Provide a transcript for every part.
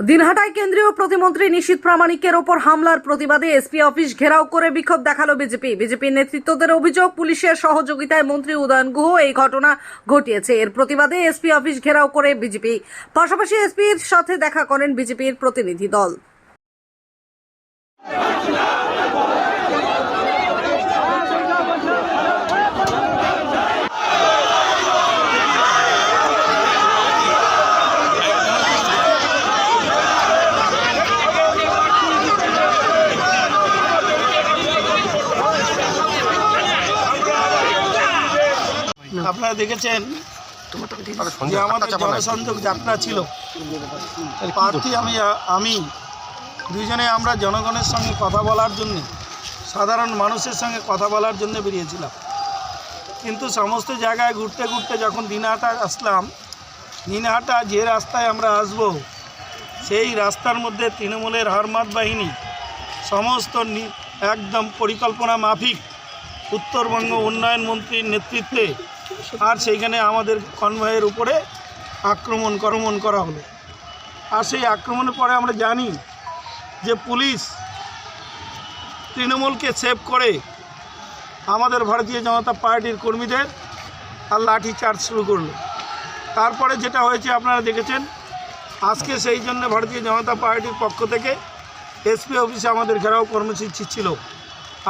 দিনহাটায় কেন্দ্রীয় প্রতিমন্ত্রী নিশীত প্রামাণিকের ওপর হামলার প্রতিবাদে এসপি অফিস ঘেরাও করে বিক্ষোভ দেখাল বিজেপি। বিজেপির নেতৃত্বদের অভিযোগ, পুলিশের সহযোগিতায় মন্ত্রী উদয়ন গুহ এই ঘটনা ঘটিয়েছে। এর প্রতিবাদে এসপি অফিস ঘেরাও করে বিজেপি। পাশাপাশি এসপির সাথে দেখা করেন বিজেপির প্রতিনিধি দল। আপনারা দেখেছেন যে আমাদের জনসংযোগ যাত্রা ছিল। প্রার্থী আমি আমি দুজনে আমরা জনগণের সঙ্গে কথা বলার জন্য, সাধারণ মানুষের সঙ্গে কথা বলার জন্য বেরিয়েছিলাম। কিন্তু সমস্ত জায়গায় ঘুরতে ঘুরতে যখন দিনহাটা আসলাম, দিনহাটা যে রাস্তায় আমরা আসব, সেই রাস্তার মধ্যে তৃণমূলের হারমাত বাহিনী সমস্ত একদম পরিকল্পনা মাফিক উত্তরবঙ্গ উন্নয়ন মন্ত্রীর নেতৃত্বে আর সেইখানে আমাদের কনভয়ের উপরে আক্রমণ, করমণ করা হলো। আর সেই আক্রমণের পরে আমরা জানি যে পুলিশ তৃণমূলকে সেভ করে আমাদের ভারতীয় জনতা পার্টির কর্মীদের আর লাঠি চার্জ শুরু করল। তারপরে যেটা হয়েছে আপনারা দেখেছেন, আজকে সেই জন্য ভারতীয় জনতা পার্টির পক্ষ থেকে এসপি অফিসে আমাদের ঘেরাও কর্মসূচি ছিল।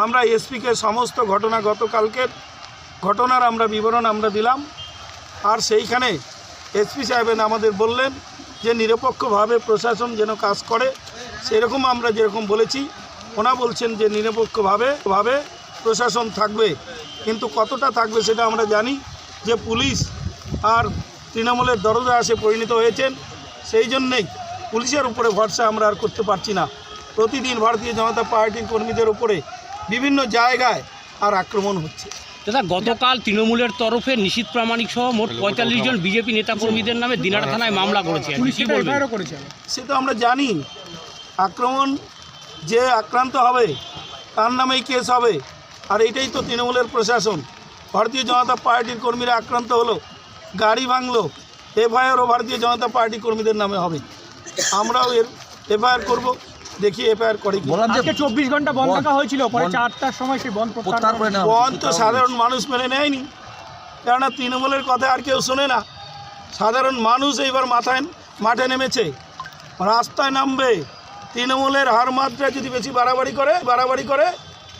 আমরা এসপিকে সমস্ত ঘটনা গতকালকের ঘটনার আমরা বিবরণ আমরা দিলাম। আর সেইখানে এসপি সাহেবেন আমাদের বললেন যে নিরপেক্ষভাবে প্রশাসন যেন কাজ করে, সেরকম আমরা যেরকম বলেছি। ওনা বলছেন যে নিরপেক্ষভাবে, ভাবে প্রশাসন থাকবে, কিন্তু কতটা থাকবে সেটা আমরা জানি যে পুলিশ আর তৃণমূলের দরজা আসে পরিণত হয়েছেন। সেই জন্যেই পুলিশের উপরে ভরসা আমরা আর করতে পারছি না। প্রতিদিন ভারতীয় জনতা পার্টির কর্মীদের উপরে বিভিন্ন জায়গায় আর আক্রমণ হচ্ছে। দাদা গতকাল তৃণমূলের তরফে নিশীত প্রামাণিক সহ মোট পঁয়তাল্লিশ জন বিজেপি নেতাকর্মীদের নামে দিনার থানায় মামলা করেছে। সে তো আমরা জানি আক্রমণ যে আক্রান্ত হবে তার নামেই কেস হবে। আর এইটাই তো তৃণমূলের প্রশাসন। ভারতীয় জনতা পার্টির কর্মীরা আক্রান্ত হলো গাড়ি ভাঙলো এফআইআরও ভারতীয় জনতা পার্টি কর্মীদের নামে হবে। আমরাও এর এফআইআর করব। দেখি এফআইআর করে কি। বললাম যে আজকে চব্বিশ ঘণ্টা বন্ধ রাখা হয়েছিল পরে চারটার সময় সেই বন্ধ প্রত্যাহার করে নেওয়া বন তো সাধারণ মানুষ মেনে নেয়নি। কেননা তৃণমূলের কথা আর কেউ শোনে না। সাধারণ মানুষ এইবার মাথায় মাঠে নেমেছে। রাস্তায় নামবে। তৃণমূলের হার মাত্রা যদি বেশি বাড়াবাড়ি করে বাড়াবাড়ি করে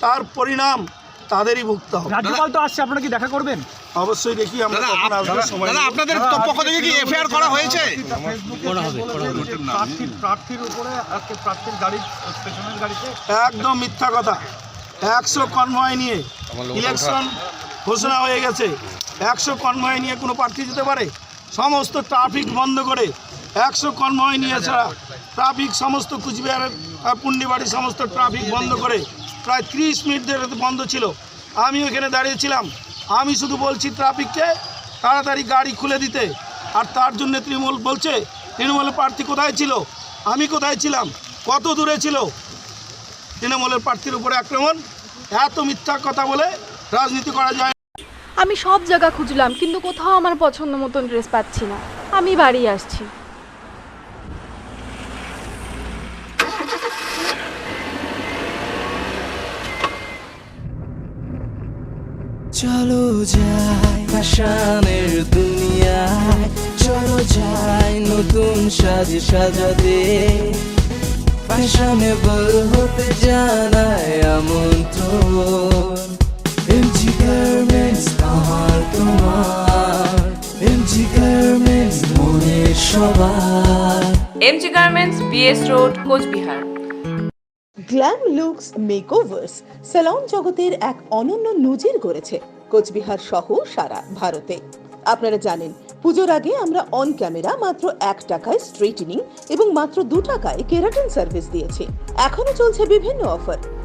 তার পরিণাম তাদেরই ভুগতে হবে। রাজ্যপাল তো আসছে আপনারা কি দেখা করবেন? অবশ্যই দেখি আমরা কখন আসবে সময় দাদা আপনাদের পক্ষ থেকে কি এফআইআর করা হয়েছে করা হবে করা হবে প্রার্থীর প্রার্থীর উপরে আজকে প্রার্থীর গাড়ি পেছনের গাড়িতে? একদম মিথ্যা কথা। একশো কনভয় নিয়ে ইলেকশন ঘোষণা হয়ে গেছে। একশো কনভয় নিয়ে কোনো প্রার্থী যেতে পারে? সমস্ত ট্রাফিক বন্ধ করে একশো কনভয় নিয়ে ছাড়া ট্রাফিক সমস্ত কুচবিহারের আহ, পুন্ডিবাড়ি সমস্ত ট্রাফিক বন্ধ করে প্রায় ত্রিশ মিনিট ধরে বন্ধ ছিল। আমি ওখানে দাঁড়িয়েছিলাম আমি শুধু বলছি ট্রাফিককে তাড়াতাড়ি গাড়ি খুলে দিতে। আর তার জন্য তৃণমূল বলছে, তৃণমূলের প্রার্থী কোথায় ছিল? আমি কোথায় ছিলাম? কত দূরে ছিল? তৃণমূলের প্রার্থীর উপরে আক্রমণ। এত মিথ্যা কথা বলে রাজনীতি করা যায়। আমি সব জায়গা খুঁজলাম, কিন্তু কোথাও আমার পছন্দ মতন ড্রেস পাচ্ছি না। আমি বাড়ি আসছি। চলো যাই ফ্যাশনের দুনিয়ায় চলো যাই নতুন সাজে সাজাতে। ফ্যাশনেবল হতে জানায় আমন্ত্রণ। এমজি গার্মেন্টস আমার তোমার। এমজি গার্মেন্টস মনের সবার। MG garments BS road Coochbehar. Glam looks makeovers salon জগতের এক অনন্য নজির গড়েছে। কোচবিহার সহ সারা ভারতে। আপনারা জানেন, পুজোর আগে আমরা অন ক্যামেরা মাত্র এক টাকায় স্ট্রেটনিং এবং মাত্র দু টাকায় কেরাটিন সার্ভিস দিয়েছি। এখনও চলছে বিভিন্ন অফার